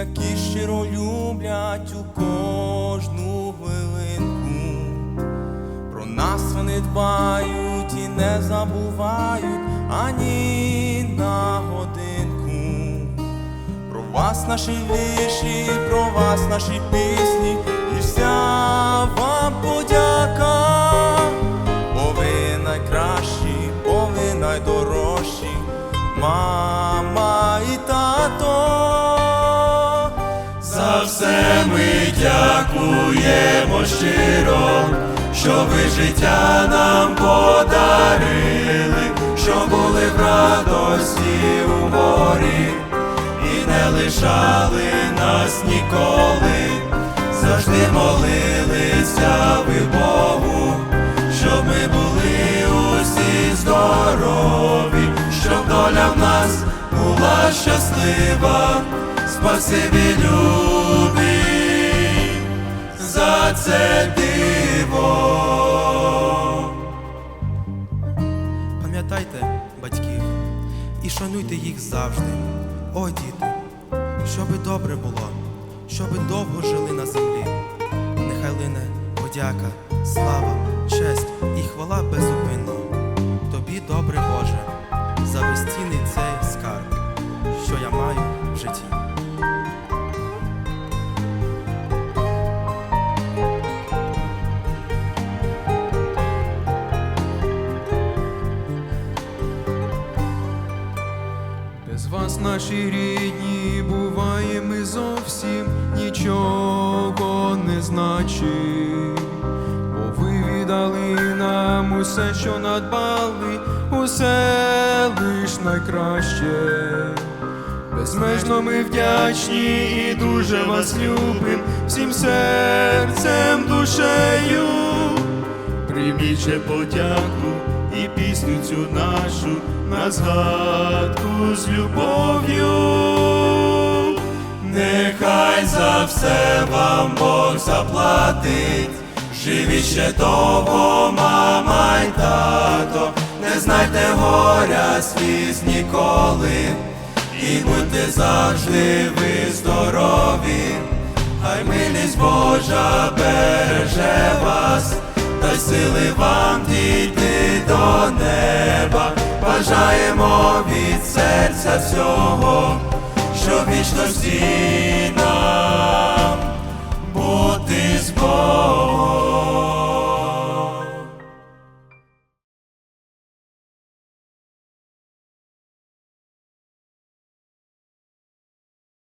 які щиро люблять у кожну хвилинку. Про нас вони дбають і не забувають ані на годинку. Про вас наші вірші, про вас наші пісні, і вся вам подяка. Бо ви найкращі, бо ви найдорожчі, мама і тато. Все ми дякуємо щиро, що ви життя нам подарили, що були в радості у морі і не лишали нас ніколи, завжди молилися ви Богу, щоб ми були усі здорові, щоб доля в нас була щаслива, спасибі любі це диво. Пам'ятайте батьків і шануйте їх завжди. О, діти, щоби добре було, щоби довго жили на землі. Нехай лине подяка, слава, честь і хвала безупинно. Тобі, добре Боже, за безцінний цей вас, наші рідні, буває, ми зовсім нічого не значим, бо ви віддали нам усе, що надбали, усе лиш найкраще. Безмежно ми вдячні і дуже вас любим, всім серцем. Же подяку і пісню цю нашу на згадку з любов'ю. Нехай за все вам Бог заплатить, живіть ще довго, мама й тато, не знайте горя сліз ніколи, і будьте завжди ви здорові, хай милість Божа береже вас, сили вам дійти до неба, бажаємо від серця всього, що вічності нам.